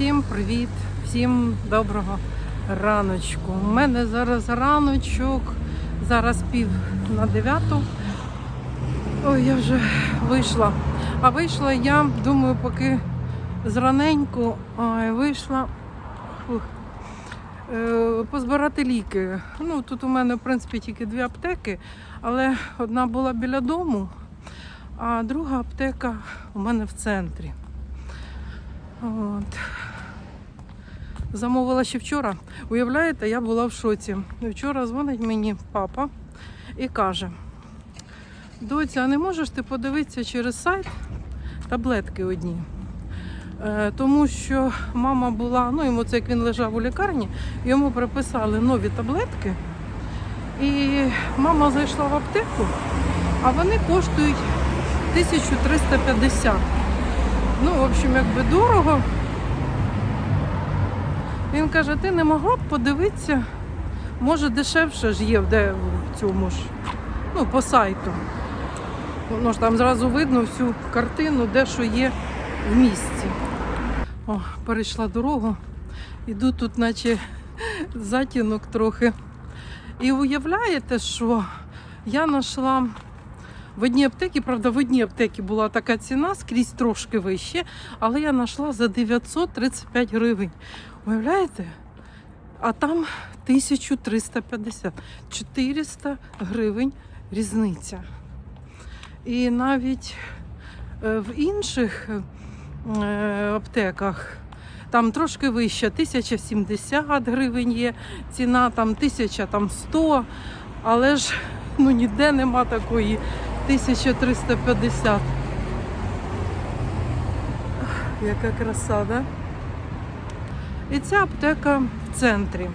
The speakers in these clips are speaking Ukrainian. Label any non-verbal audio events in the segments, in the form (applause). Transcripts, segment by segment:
Всім привіт, всім доброго раночку. У мене зараз раночок, зараз пів на дев'яту. Ой, я вже вийшла. А вийшла я, думаю, поки зраненьку ой, вийшла фух, е, позбирати ліки. Ну, тут у мене, в принципі, тільки дві аптеки, але одна була біля дому, а друга аптека у мене в центрі. От. Замовила ще вчора. Уявляєте, я була в шоці. Вчора дзвонить мені папа і каже: Доця, а не можеш ти подивитися через сайт таблетки одні? Е, тому що мама була, ну йому це як він лежав у лікарні, йому приписали нові таблетки. І мама зайшла в аптеку, а вони коштують 1350. Ну, в общем, якби дорого. Він каже, ти не могла б подивитися, може дешевше ж є де в цьому ж, ну, по сайту. Воно ж там зразу видно всю картину, де що є в місті. О, перейшла дорогу. Іду тут, наче затінок трохи. І уявляєте, що я знайшла в одній аптеці, правда, в одній аптеці була така ціна, скрізь трошки вище, але я знайшла за 935 гривень. Уявляєте? А там 1350, 400 гривень різниця. І навіть е, в інших е, аптеках там трошки вище, 1070 гривень є, ціна там 1100, але ж ну, ніде нема такої 1350. Яка краса, да? І ця аптека в центрі,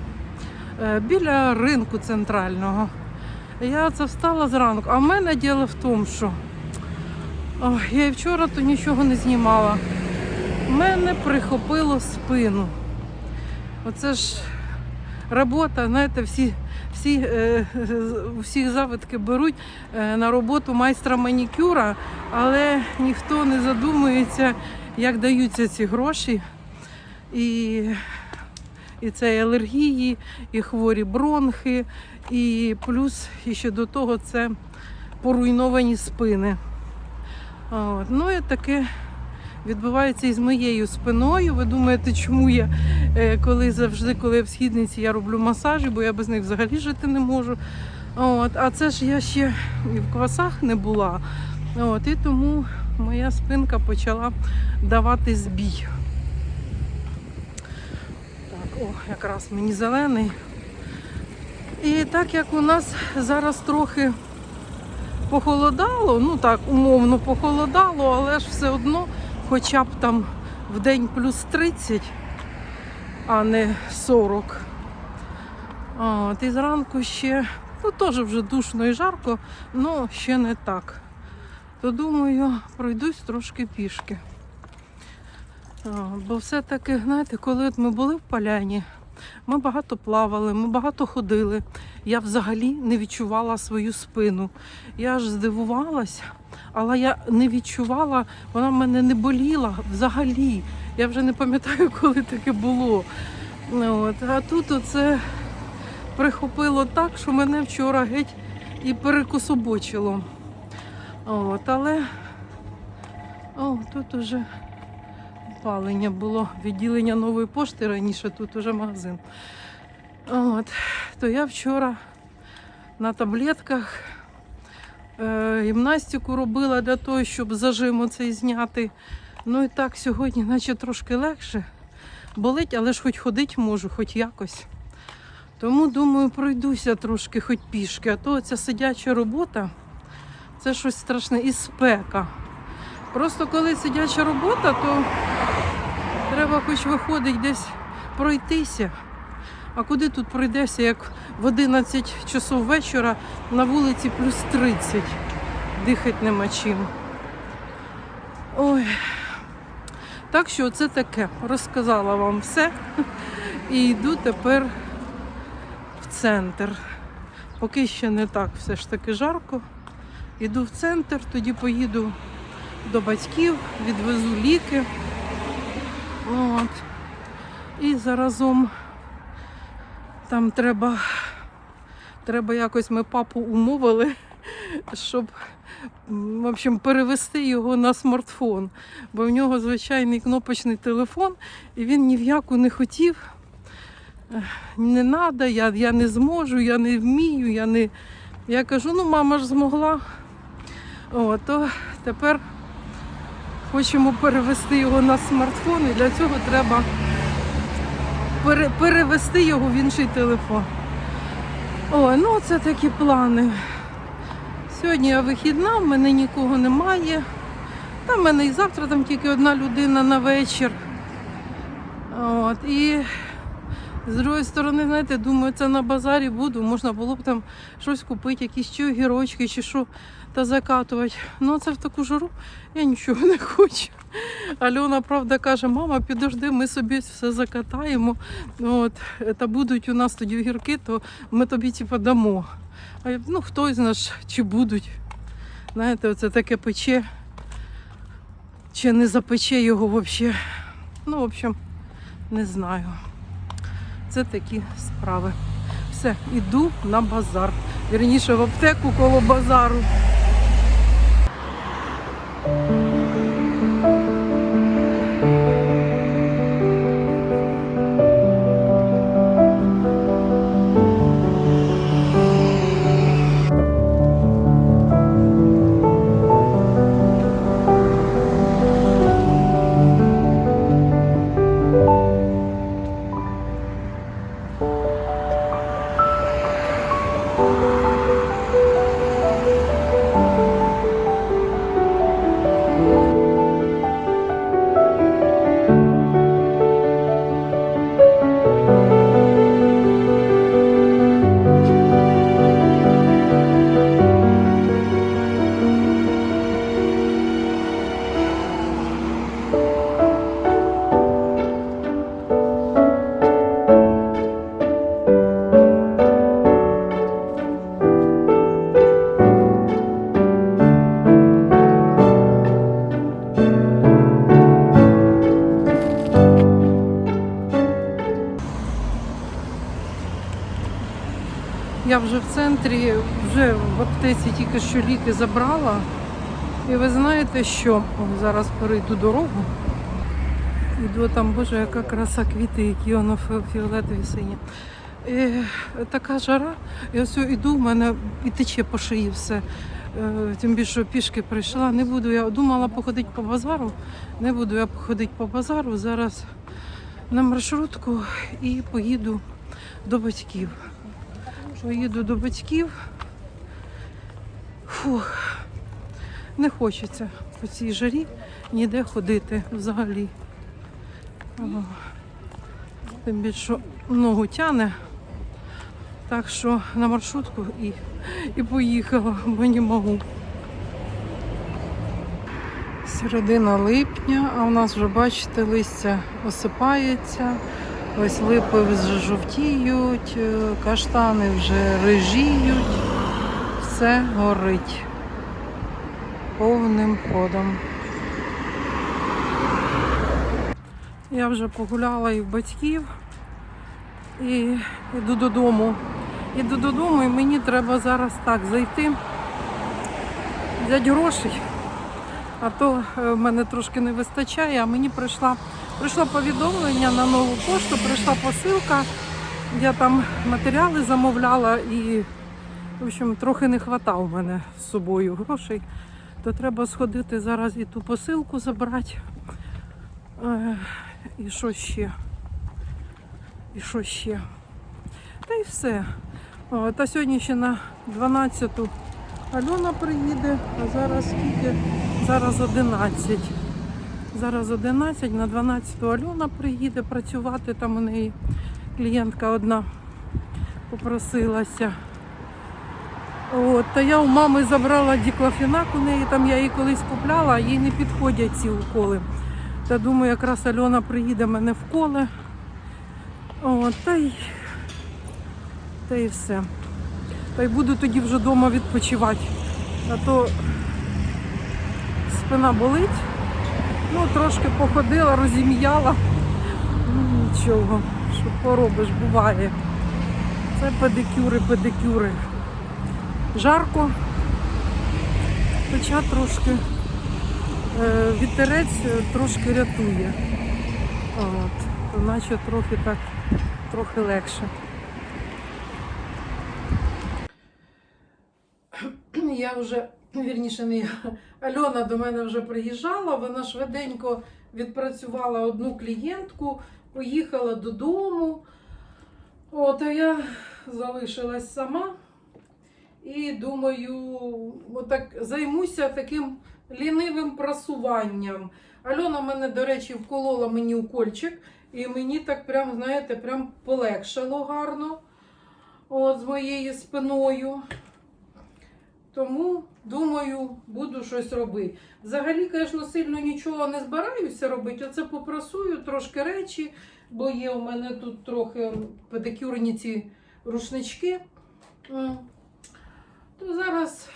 е, біля ринку центрального. Я це встала зранку, а в мене діло в тому, що я і вчора то нічого не знімала. Мене прихопило спину. Оце ж робота, знаєте, всі, всі, е, всіх завитки беруть е, на роботу майстра манікюра, але ніхто не задумується, як даються ці гроші. І, і це і алергії, і хворі бронхи, і плюс і ще до того це поруйновані спини. От. Ну і таке відбувається і з моєю спиною. Ви думаєте, чому я е, коли завжди, коли я в східниці, я роблю масажі, бо я без них взагалі жити не можу. От. А це ж я ще і в квасах не була. От. І тому моя спинка почала давати збій. Так, о, якраз мені зелений. І так як у нас зараз трохи похолодало, ну так, умовно похолодало, але ж все одно, хоча б там в день плюс 30, а не 40. От, і зранку ще, ну теж вже душно і жарко, але ще не так. То думаю, пройдусь трошки пішки. А, Бо все-таки, знаєте, коли от ми були в поляні, ми багато плавали, ми багато ходили. Я взагалі не відчувала свою спину. Я ж здивувалася, але я не відчувала, вона в мене не боліла взагалі. Я вже не пам'ятаю, (laughs) коли таке було. Ну, От. А тут оце прихопило так, що мене вчора геть і перекособочило. От, але о, тут уже опалення було відділення нової пошти раніше, тут уже магазин. От, то я вчора на таблетках гімнастику робила для того, щоб зажим оцей зняти. Ну і так сьогодні, наче трошки легше. Болить, але ж хоч ходити можу, хоч якось. Тому думаю, пройдуся трошки, хоч пішки. А то ця сидяча робота це щось страшне і спека. Просто коли сидяча робота, то треба хоч виходить десь пройтися. А куди тут пройдешся, як в 11 часов вечора на вулиці плюс 30. Дихати нема чим. Ой. Так що це таке. Розказала вам все. І йду тепер в центр. Поки ще не так все ж таки жарко. Іду в центр, тоді поїду до батьків, відвезу ліки. От. І заразом там треба, треба якось ми папу умовили, щоб в общем, перевести його на смартфон. Бо в нього звичайний кнопочний телефон, і він ні в яку не хотів. Не треба, я, я не зможу, я не вмію, я не. Я кажу, ну мама ж змогла. О, то тепер хочемо перевести його на смартфон, і для цього треба пере- перевести його в інший телефон. Ой, ну це такі плани. Сьогодні я вихідна, в мене нікого немає. Та в мене і завтра там тільки одна людина на вечір. От, і з другої сторони, знаєте, думаю, це на базарі буду. Можна було б там щось купити, якісь чи огірочки, чи що, та закатувати. Ну, це в таку жару я нічого не хочу. Альона, правда, каже, мама, підожди, ми собі все закатаємо. От, та будуть у нас тоді огірки, то ми тобі типу, дамо. А я, ну, хто з нас чи будуть. Знаєте, оце таке пече, чи не запече його взагалі. Ну, в общем, не знаю. Це такі справи. Все, іду на базар. Вірніше в аптеку коло базару. Я вже в центрі, вже в аптеці тільки що ліки забрала. І ви знаєте, що О, зараз перейду дорогу. Іду там, боже, яка краса квіти, які воно фіолетові сині. Е, така жара, я ось іду, в мене і тече по шиї все. Е, тим більше пішки прийшла. Не буду я думала походити по базару. Не буду я походити по базару. Зараз на маршрутку і поїду до батьків. Поїду до батьків. Фух, не хочеться по цій жарі ніде ходити взагалі. Ага. Тим більше ногу тяне. Так що на маршрутку і, і поїхала, бо не можу. Середина липня, а у нас вже, бачите, листя осипається. Ось липи вже жовтіють, е, каштани вже рижіють, все горить повним ходом. Я вже погуляла і в батьків і йду додому. Іду додому і мені треба зараз так зайти, взяти грошей. А то е, в мене трошки не вистачає, а мені прийшла, прийшло повідомлення на нову пошту, прийшла посилка. Я там матеріали замовляла і, в общем, трохи не хватало мене з собою грошей. То треба сходити зараз і ту посилку забрати. Е, І що ще? І що ще? Та й все. О, та сьогодні ще на 12-ту Альона приїде, а зараз скільки? Зараз 11. Зараз 11, на 12-ту Альона приїде працювати, там у неї клієнтка одна попросилася. От, та я у мами забрала діклофінак у неї, там я її колись купляла, а їй не підходять ці уколи. Та думаю, якраз Альона приїде мене вколе. От, та й, та й все. Та й буду тоді вже вдома відпочивати. А то спина болить. Ну, трошки походила, розім'яла. Ну, нічого. Що поробиш, буває. Це педикюри, педикюри. Жарко, хоча трошки е, вітерець трошки рятує. От, то наче трохи так, трохи легше. Я вже, вірніше, не я, Альона до мене вже приїжджала, вона швиденько відпрацювала одну клієнтку, поїхала додому. От, а я залишилась сама. І думаю, отак займуся таким лінивим прасуванням. Альона мене, до речі, вколола мені укольчик, і мені так прям, знаєте, прям полегшало гарно от, з моєю спиною. Тому, думаю, буду щось робити. Взагалі, звісно, сильно нічого не збираюся робити. Оце попрасую трошки речі, бо є у мене тут трохи педикюрні ці рушнички. То зараз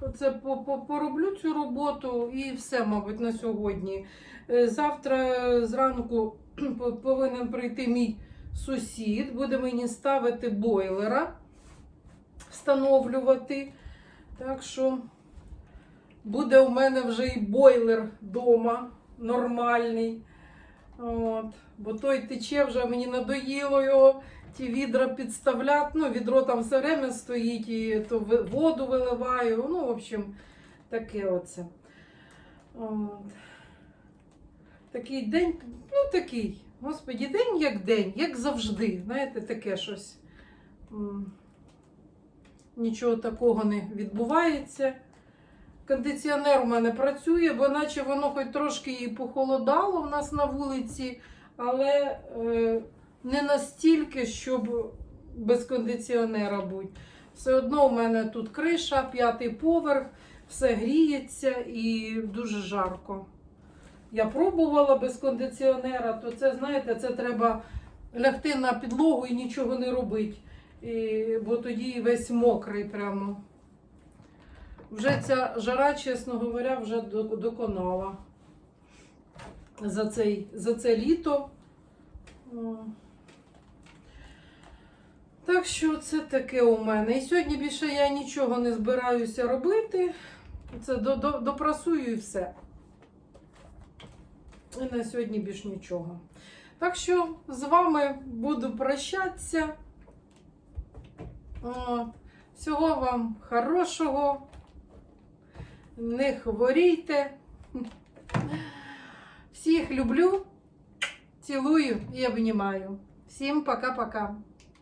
оце по- по- пороблю цю роботу і все, мабуть, на сьогодні. Е, Завтра зранку (clears throat) повинен прийти мій сусід, буде мені ставити бойлера, встановлювати. Так що буде у мене вже і бойлер вдома нормальний. От. Бо той тече вже мені надоїло його ті відра підставляти. Ну, відро там все время стоїть, і то воду виливаю. Ну, в общем, таке оце. От. Такий день, ну такий, господі, день як день, як завжди. Знаєте, таке щось. Нічого такого не відбувається. Кондиціонер у мене працює, бо наче воно хоч трошки і похолодало в нас на вулиці, але е, не настільки, щоб без кондиціонера бути. Все одно у мене тут криша, п'ятий поверх, все гріється і дуже жарко. Я пробувала без кондиціонера, то це, знаєте, це треба лягти на підлогу і нічого не робити. І, бо тоді весь мокрий прямо. Вже ця жара, чесно говоря, вже доконала за, цей, за це літо. Так що це таке у мене. І сьогодні більше я нічого не збираюся робити. Це до, до, допрасую і все. І на сьогодні більш нічого. Так що з вами буду прощатися. О, всього вам хорошого. Не хворійте. Всіх люблю, цілую і обнімаю. Всім пока-пока.